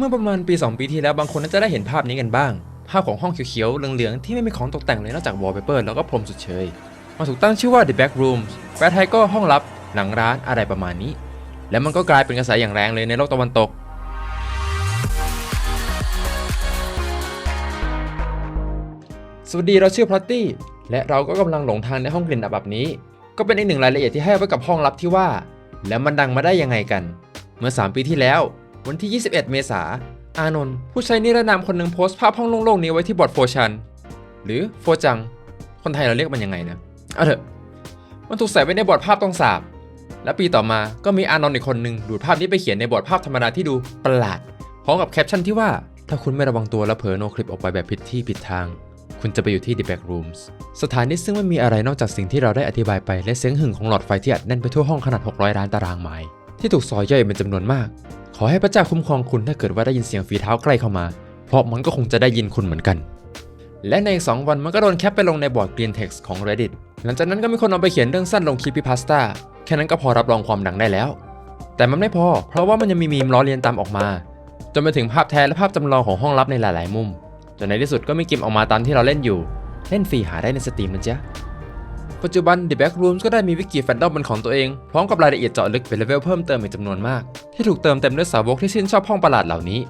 เมื่อประมาณปี 2 ปีที่แล้วบางคนน่าจะได้เห็นภาพนี้กันบ้าง ภาพของห้องเขียวๆ เหลืองๆ ที่ไม่มีของตกแต่งเลยนอกจากวอลเปเปอร์แล้วก็พรมสุดเชยมันถูกตั้งชื่อว่า The Back Rooms แปลไทยก็ห้องลับหลังร้านอะไรประมาณนี้ แล้วมันก็กลายเป็นกระแสอย่างแรงเลยในโลกตะวันตกสวัสดีเราชื่อพลัตตี้และเราก็กำลังหลงทางในห้องกลิ่นอับแบบนี้ ก็เป็นอีกหนึ่งรายละเอียดที่ให้ไว้กับห้องลับที่ว่า แล้วมันดังมาได้ยังไงกัน เมื่อ 3 ปีที่แล้ว วันที่ 21 เมษาอานนท์ผู้ใช้นิรนามคนหนึ่งโพสต์ภาพห้องโล่งๆนี้ไว้ที่บอร์ดโฟชัน หรือโฟจัง คนไทยเราเรียกมันยังไงนะเอาเถอะมันถูกใส่ไว้ในบอร์ดภาพต้องสาบ และปีต่อมาก็มีอานนท์อีกคนหนึ่งดูดภาพนี้ไปเขียนในบอร์ดภาพธรรมดาที่ดูประหลาดพร้อมกับแคปชั่นที่ว่าถ้าคุณไม่ระวังตัวและเผลอโนคลิปออกไปแบบผิดที่ผิดทาง คุณจะไปอยู่ที่ The Back Rooms สถานที่ซึ่งไม่มีอะไรนอกจากสิ่งที่เราได้อธิบายไปและเสียงหึ่งของหลอดไฟที่อัดแน่นไปทั่วห้องขนาด 600 ล้านตารางไมล์ ที่ถูกซอยย่อยเป็นจำนวนมาก ขอให้พระเจ้าคุ้มครองคุณถ้าเกิดว่าได้ยินเสียงฝีเท้าใกล้เข้ามา เพราะมันก็คงจะได้ยินคุณเหมือนกัน และในอีกสองวันมันก็โดนแคปไปลงในบอร์ด Green Text ของ Reddit หลังจากนั้นก็มีคนเอาไปเขียนเรื่องสั้นลงคลิปพิพาสต้าแค่นั้นก็พอรับรองความดังได้แล้ว แต่มันไม่พอ เพราะว่ามันยังมีมีมล้อเลียนตามออกมา จนไปถึงภาพแท้และภาพจำลองของห้องลับในหลาย ๆ มุมจนในที่สุดก็มีเกมออกมาตามที่เราเล่นอยู่ เล่นฟรีหาได้ในสตรีมนะจ๊ะ ปัจจุบัน The Back Rooms ก็ได้มีวิกิแฟนดอมเป็นของตัวเอง พร้อมกับรายละเอียดเจาะลึกเป็นเลเวลเพิ่มเติมอีกจำนวนมาก ที่ถูกเติมเต็มด้วยสาวกที่ชื่นชอบห้องประหลาดเหล่านี้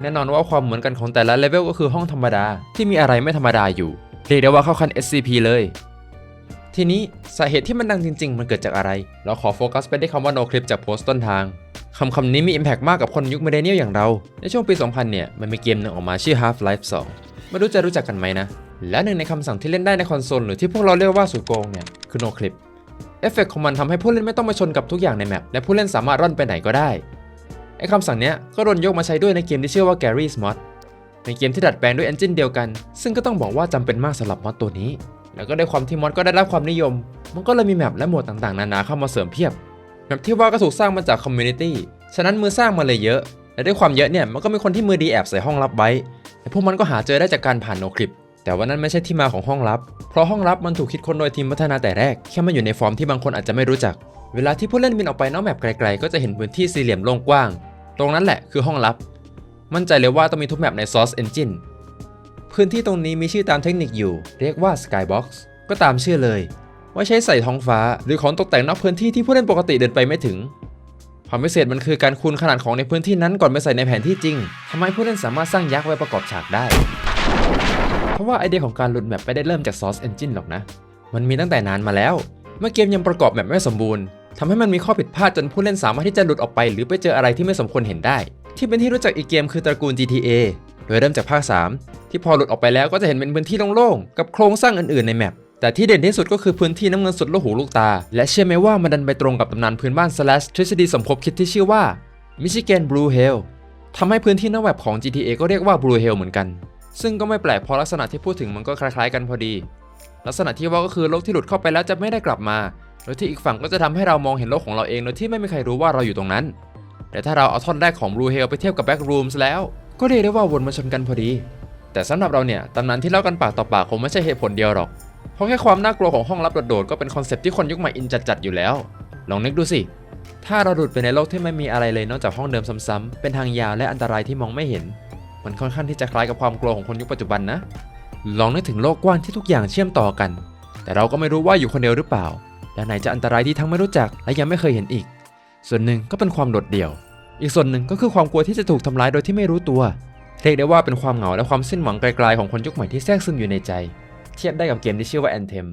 แน่นอนว่าความเหมือนกันของแต่ละเลเวลก็คือห้องธรรมดาที่มีอะไรไม่ธรรมดาอยู่เรียกได้ว่าเข้าขั้น SCP เลย ทีนี้สาเหตุที่มันดังจริง ๆ มันเกิดจากอะไร เราขอโฟกัสไปที่คำว่า no clip จากโพสต์ต้นทางคำคำนี้มี impact มากกับคนยุค m i l l e n n i a l อย่างเรา ในช่วงปี 2000 เนี่ย มันมีเกมหนึ่งออกมาชื่อ Half-Life 2 ไม่รู้จะรู้จักกันไหมนะ และหนึ่งในคำสั่งที่เล่นได้ในคอนโซลหรือที่พวกเราเรียกว่าสุโกงเนี่ยคือ no clip เอฟเฟกของมันทำให้ผู้เล่นไม่ต้องมาชนกับทุกอย่างในแมปและผู้เล่นสามารถร่อนไปไหนก็ได้ไอ้คำสั่งเนี้ยก็โดนยกมาใช้ด้วยในเกมที่ชื่อว่า Gary's Mod ในเกมที่ดัดแปลงด้วย engine เดียวกัน ซึ่งก็ต้องบอกว่าจำเป็นมากสำหรับมอดตัวนี้ แล้วก็ได้ความที่มอดก็ได้รับความนิยม มันก็เลยมีแมปและโหมดต่างๆ นานาเข้ามาเสริมเพียบแมปที่ว่าก็ถูกสร้างมาจากคอมมูนิตี้ฉะนั้นมือสร้างมาเลยเยอะ และด้วยความเยอะเนี่ยมันก็มีคนที่มือดีแอบใส่ห้องลับไว้ และพวกมันก็หาเจอได้จากการผ่านโนคลิป แต่ว่านั่นไม่ใช่ที่มาของห้องลับ เพราะห้องลับมันถูกคิดค้นโดยทีมพัฒนาแต่แรก แค่มันอยู่ในฟอร์มที่บางคนอาจจะไม่รู้จัก เวลาที่ผู้เล่นบินออกไปนอกแมปไกล ๆ ก็จะเห็นพื้นที่สี่เหลี่ยมโล่งกว้าง ตรงนั้นแหละคือห้องลับ มั่นใจเลยว่าต้องมีทุกแมปใน Source Engine พื้นที่ตรงนี้มีชื่อตามเทคนิคอยู่ เรียกว่า Skybox ก็ตามชื่อเลย ว่าใช้ใส่ท้องฟ้าหรือของตกแต่งนอกพื้นที่ที่ผู้เล่นปกติเดินไปไม่ถึง ความพิเศษมันคือการคูณขนาดของในพื้นที่นั้นก่อนไปใส่ในแผนที่จริงทำให้ผู้เล่นสามารถสร้างยักษ์ไว้ประกอบฉากได้ เพราะว่าไอเดียของการหลุดแมปไม่ได้เริ่มจาก Source Engine หรอกนะ มันมีตั้งแต่นานมาแล้ว เมื่อเกมยังประกอบแมปไม่สมบูรณ์ทำให้มันมีข้อผิดพลาดจนผู้เล่นสามารถที่จะหลุดออกไป หรือไปเจออะไรที่ไม่สมควรเห็นได้ ที่เป็นที่รู้จักอีกเกมคือตระกูล GTA โดยเริ่มจากภาค 3 ที่พอหลุดออกไปแล้วก็จะเห็นเป็นพื้นที่โล่งๆกับโครงสร้างอื่นๆในแมป แต่ที่เด่นที่สุดก็คือพื้นที่น้ำเงินสุดลูกหูลูกตา และเชื่อไหมว่ามันดันไปตรงกับตำนานพื้นบ้าน slash ทฤษฎีสมคบคิดที่ชื่อว่า Michigan Blue Hell ทำให้พื้นที่นอกแมปของ GTA ก็เรียกว่า Blue Hell เหมือนกัน ซึ่งก็ไม่แปลกเพราะลักษณะที่พูดถึงมันก็คล้ายๆกันพอดี ลักษณะที่ว่าก็คือโลกที่หลุดเข้าไปแล้วจะไม่ได้กลับมาโดยที่อีกฝั่งก็จะทำให้เรามองเห็นโลกของเราเองโดยที่ไม่มีใครรู้ว่าเราอยู่ตรงนั้น แต่ถ้าเราเอาท่อนแรกของ Blue Hell ไปเทียบกับ Back Rooms แล้ว ก็เรียกได้ว่าวนมาชนกันพอดี แต่สำหรับเราเนี่ยตำนานที่เล่ากันปากต่อปากคงไม่ใช่เหตุผลเดียวหรอก เพราะแค่ความน่ากลัวของห้องลับโดดๆก็เป็นคอนเซ็ปที่คนยุคใหม่อินจัดๆอยู่แล้ว ลองนึกดูสิ ถ้าเราหลุดไปในโลกที่ไม่มีอะไรเลยนอกจากห้องเดิมซ้ำๆเป็นทางยาวและอันตรายที่มองไม่เห็น มันค่อนข้างที่จะคล้ายกับความกลัวของคนยุคปัจจุบันนะ ลองนึกถึงโลกกว้างที่ทุกอย่างเชื่อมต่อกัน แต่เราก็ไม่รู้ว่าอยู่คนเดียวหรือเปล่า และไหนจะอันตรายที่ทั้งไม่รู้จักและยังไม่เคยเห็นอีก ส่วนหนึ่งก็เป็นความโดดเดี่ยว อีกส่วนหนึ่งก็คือความกลัวที่จะถูกทำร้ายโดยที่ไม่รู้ตัวเรียกได้ว่าเป็นความเหงาและความสิ้นหวังไกลๆของคนยุคใหม่ที่แทรกซึมอยู่ในใจ เทียบได้กับเกมที่ชื่อว่า Anthem